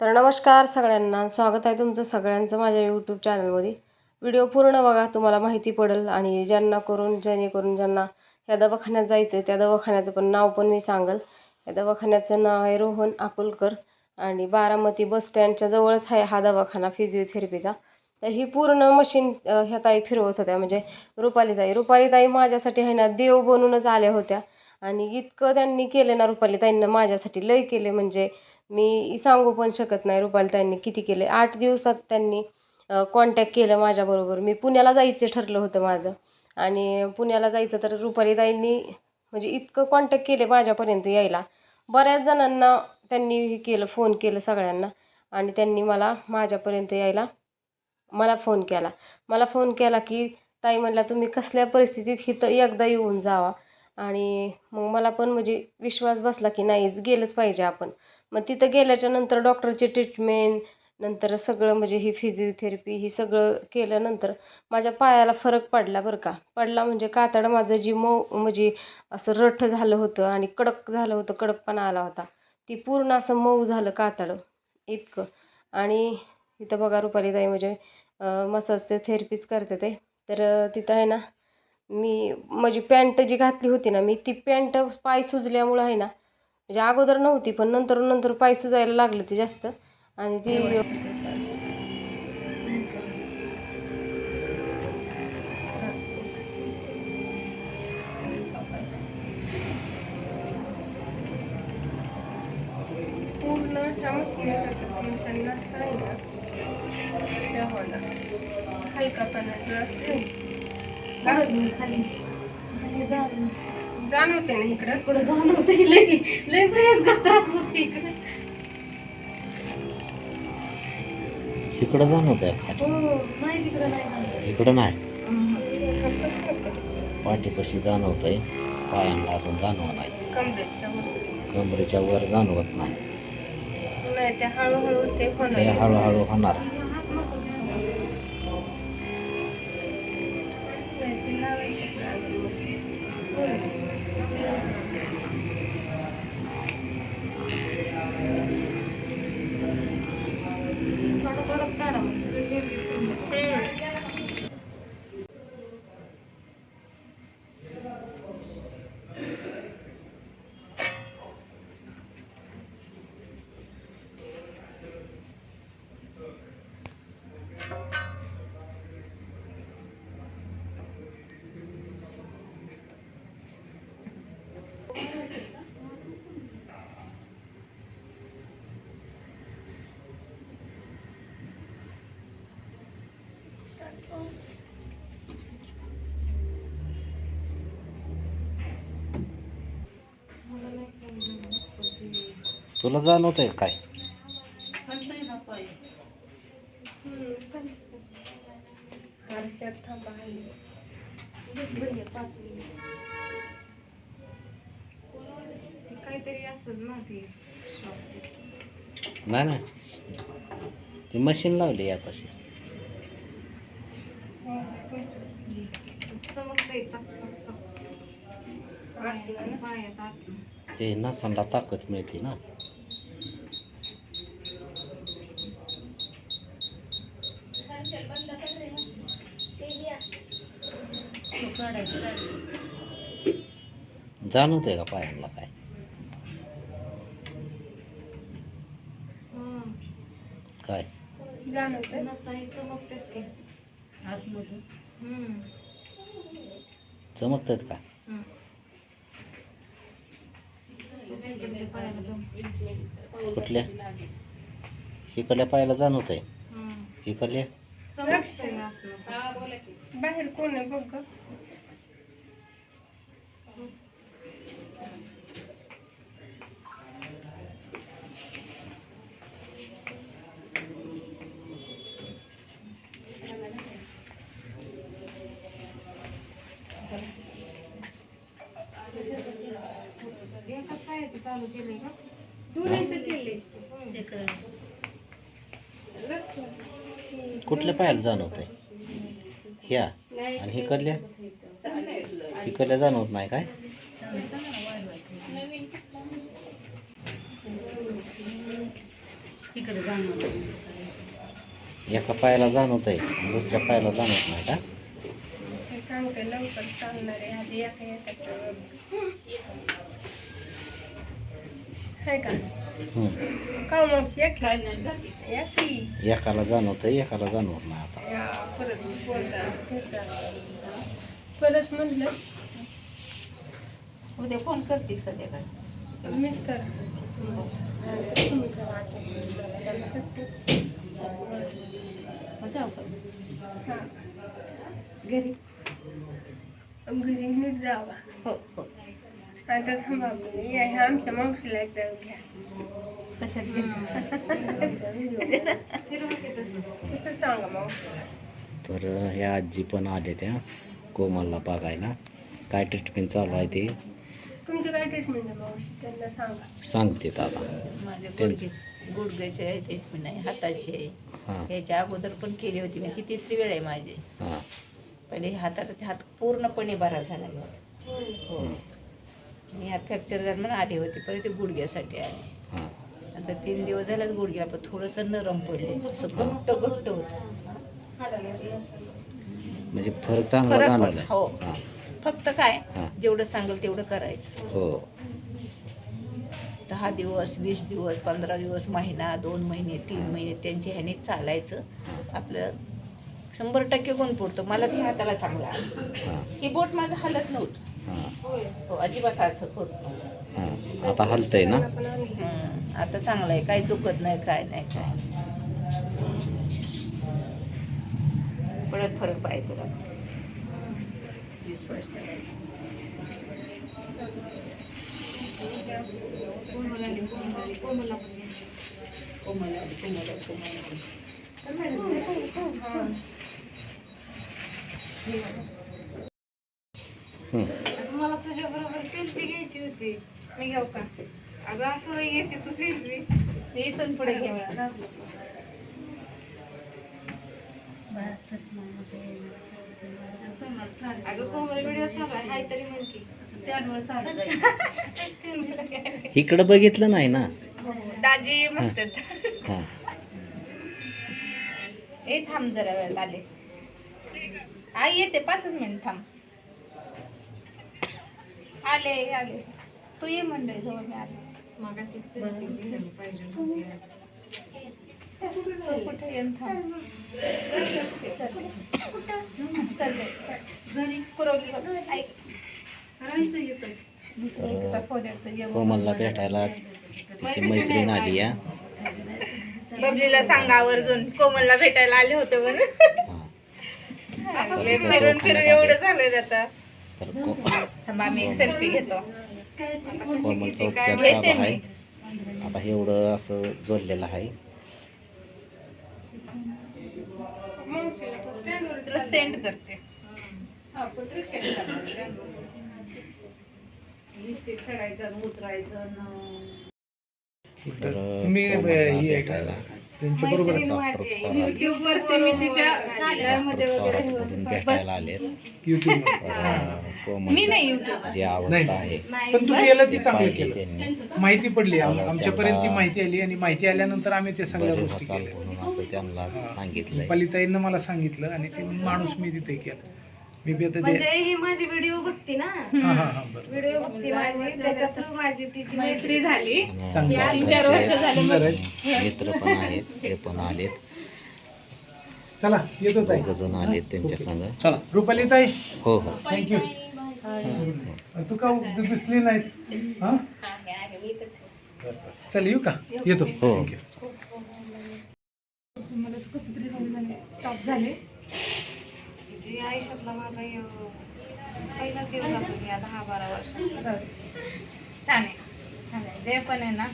तर नमस्कार सगळ्यांना. स्वागत आहे तुमचं सगळ्यांचं माझ्या यूट्यूब चॅनलमध्ये व्हिडिओ पूर्ण बघा तुम्हाला माहिती पडेल. आणि ज्यांना करून जेणेकरून ज्यांना ह्या दवाखान्यात जायचं आहे त्या दवाखान्याचं पण नाव पण मी सांगेल. या दवाखान्याचं नाव आहे रोहन अकोलकर. आणि बारामती बस स्टँडच्या जवळच आहे हा दवाखाना फिजिओथेरपीचा तर ही पूर्ण मशीन ह्या ताई फिरवत होत्या. म्हणजे रुपालीताई रुपालीताई माझ्यासाठी आहे ना देव बनूनच आल्या होत्या. आणि इतकं त्यांनी केलं ना रुपालीताईंना माझ्यासाठी लय केले. म्हणजे मी सांगू पण शकत नाही रुपालीताईंनी किती केले. आठ दिवसात त्यांनी कॉन्टॅक्ट केलं माझ्याबरोबर. मी पुण्याला जायचं ठरलं होतं माझं. आणि पुण्याला जायचं तर रुपालीताईंनी म्हणजे इतकं कॉन्टॅक्ट केले माझ्यापर्यंत यायला. बऱ्याच जणांना त्यांनी हे केलं फोन केलं सगळ्यांना. आणि त्यांनी मला माझ्यापर्यंत यायला मला फोन केला. मला फोन केला की ताई म्हणला तुम्ही कसल्या परिस्थितीत इथं एकदा येऊन जावा. आणि मग मला पण म्हणजे विश्वास बसला की नाहीच गेलंच पाहिजे आपण. मग तिथं गेल्याच्यानंतर डॉक्टरची ट्रीटमेंट नंतर सगळं म्हणजे ही फिजिओथेरपी ही सगळं केल्यानंतर माझ्या पायाला फरक पडला बरं का. पडला म्हणजे कातड माझं जी मऊ म्हणजे असं रठ झालं होतं आणि कडक झालं होतं कडकपणा आला होता. ती पूर्ण असं मऊ झालं कातड इतकं. आणि इथं बघा रुपालीताई म्हणजे मसाजचे थेरपीच करते ते. तर तिथं आहे ना मी माझी पॅन्ट जी घातली होती ना मी ती पॅन्ट पाय सुजल्यामुळं आहे ना म्हणजे अगोदर नव्हती पण नंतर नंतर पाय सुजायला लागलं ते जास्त. आणि ती हलका पणाचं असते खाली जाणवते ना इकडं इकडं जाऊन होते लय लय भयंकर त्रास होते इकडे इकडं जाणवत आहे खाली. हो नाही तिकडं नाही जाणार. इकडं नाही. पाठीपाशी जाणवत आहे पायांना अजून जाणवत नाही. कमरेच्या वर. कमरेच्या वर जाणवत नाही. नाही ते हळूहळू ते हळूहळू होणार. तुला जाणवत आहे. काय काहीतरी असेल ना ती नाही ना ती मशीन लावली आताशी ते नसांना ताकद मिळते ना तो जाणवत आहे का पायांना काय. काय जाणवतंय? नसाही चमकतात की आतमधून हं. चमकतात का हं. कुठल्या इकडल्या पायाला जाणवत आहे हं. इकडल्या. बाहेर कोण आहे बघ पायाचं चालू केलंय का? दोन्हीचं केलंय. इकडं. कुठल्या पायाला जाणवत आहे ह्या आणि जाणवत नाही काय? एका पायाला जाणवत आहे दुसऱ्या पायाला जाणवत नाही का? सांगते लवकर चालणार आहे आधी एका एकाचं आहे का. का मग एक एकाला जाणवत एकाला जाणवत नाही आता. या परत. परत म्हटलं उद्या फोन करते संध्याकाळी. मीच करते. तुम्ही करा जाऊ का हा. घरी. घरी नीट जावा. हो हो. आता थांबा ह्या आमच्या मावशीला एकदा घ्या कशात तसं सांगा मावशीला तर ह्या आजी पण आले त्या कोमलला बघायला. काय ट्रीटमेंट चालू आहे ते? तुमचं काय ट्रीटमेंट आहे मावशी? त्यांना सांगा. सांगतेत आता माझे त्यांचं. गुडघे गुडघ्याचे आहे ते पण आहे हाताचे आहे. हां. याच्या अगोदर पण केली होती मी ती तिसरी वेळ आहे माझी. हां. पहिले हातात हात पूर्णपणे बरा झाला माझा हो. मी हात फ्रॅक्चर झाला म्हणून आले होते परत ते गुडघ्यासाठी आले. हां. आता तीन दिवस झालाच गुडघ्या पण थोडंसं नरम पडले असं घट्ट घट्ट होत. म्हणजे फरक चांगला फरक जाणवला हो. हां. फक्त काय हां. जेवढं सांगेल तेवढं करायचं. हो. दहा दिवस वीस दिवस पंधरा दिवस महिना दोन महिने तीन महिने त्यांच्या ह्याने चालायचं. आपलं शंभर टक्के गुण पडतो मला ती हाताला चांगला. हां. ही बोट माझं हलत नव्हतं. हां अजिबात असं होत हां आता हलतंय ना? आता चांगलं आहे. काही दुखत नाही काय नाही काय परत फरक पाहिजे तुला कोमला. मला तुझ्या बरोबर सेल्फी घ्यायची होती. मी घेऊ का? अगं असं येते तू सेल्फी मी इथून पुढे घेऊ अगं कोमल व्हिडिओ चालू आहे. हाय तरी म्हणते त्यावर चालू इकडं बघितलं नाही ना? दाजी मस्त हां. ए थांब जरा वेळ आले. आई येते पाचच मिनिट थांब. आले आले. तू ये मंडळी जवळ मी आले. तू. कुठे येऊन थांब. सर घरी? पुरवली बघ. ऐक. राहायचं येतं दुसरं एकटा फोन येतो ये कोमलला भेटायला तिची मैत्रीण आली या. बबलीला सांगा आवर्जून. कोमलला भेटायला आले होते म्हणून. असं फिरून फिरून एवढं झालंय आता. तर को थांबा आम्ही एक सेल्फी घेतो. कोमलचा उपचार घेते चालू मी. आहे. आता एवढं असं जोडलेलं आहे. तुला सेंड करते. तर हे त्यांच्या बरोबर युट्यूब वरती मी तिच्या भेटायला युट्यूब मी नाही कोमलची युट्यूब जी अवस्था आहे पण तू केलं ती चांगलं पाहिली केलं. त्यांनी. माहिती पडली. आम- आमच्यापर्यंत ती माहिती आली आणि माहिती आल्यानंतर आम्ही त्या सगळ्या बरे गोष्टी केल्या. म्हणून असं त्यांना सांगितलंय. पालिताईंनं मला सांगितलं आणि ते माणूस मी तिथे केला. मी बी आता ते म्हणजे ही माझी व्हिडिओ बघते ना? हा हा हा बरं. व्हिडिओ बघते माझी. त्याच्या थ्रू माझी तिची मैत्री झाली. आणि चांगलं. या आहे. तीन चार वर्ष झाले सुंदर मग. आहे. मित्र पण आहेत ते पण आलेत. चला येतो ताई. दोघ जण आलेत त्यांच्या संग. चला. रुपाली ताई हो. हो थँक्यू तू का तू दिसली नाहीस? हा? चल येऊ का? येतो. हो. मला कसं तरी स्टॉप झाले. जे आयुष्यातला माझा य- पहिला दिवस असेल या दहा बारा वर्ष छान आहे. छान आहे. जे पण आहे ना.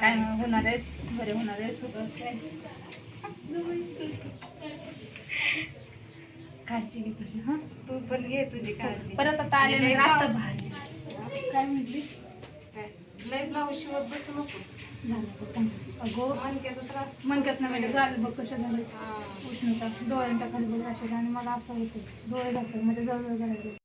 काय होणार आहे बरे होणार आहे सगळं काय? काळजी घे तुझी हा? तू पण घे तुझी काळजी. परत आता आले नाही भारी. काय म्हटली लय ब्लाऊज शिवत बसू नको. झालं तर चांगलं अगो मनक्याचा त्रास. मनक्याच नाही म्हणजे गाल बघ कशा झाले उष्णता डोळ्यांच्या खाली बघ अशा आणि मला असं होतं डोळे जातात म्हणजे जवळ करायचे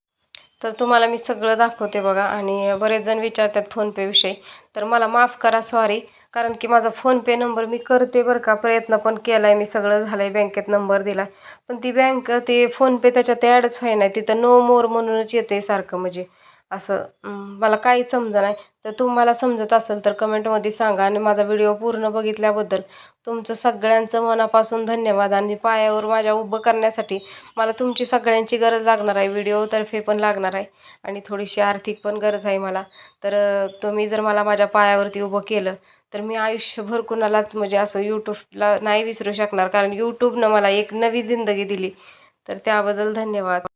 तर तुम्हाला मी सगळं दाखवते बघा. आणि बरेच जण विचारतात फोनपेविषयी तर मला माफ करा सॉरी कारण की माझा फोनपे नंबर मी करते बरं का. प्रयत्न पण केला आहे मी सगळं झालं आहे बँकेत नंबर दिला. पण ती बँक ते फोनपे त्याच्यात ॲडच व्हाय नाही तिथं नो मोर म्हणूनच येते सारखं म्हणजे. असं मला काही समजा नाही. तर तुम्हाला समजत असेल तर कमेंटमध्ये सांगा आणि माझा व्हिडिओ पूर्ण बघितल्याबद्दल. तुमचं सगळ्यांचं मनापासून धन्यवाद आणि पायावर माझ्या उभं करण्यासाठी मला तुमची सगळ्यांची गरज लागणार आहे. व्हिडिओतर्फे पण लागणार आहे आणि थोडीशी आर्थिक पण गरज आहे मला. तर तुम्ही जर मला माझ्या पायावरती उभं केलं तर मी आयुष्यभर कुणालाच म्हणजे असं यूट्यूबला नाही विसरू शकणार. कारण यूट्यूबनं मला एक नवी जिंदगी दिली. तर त्याबद्दल धन्यवाद.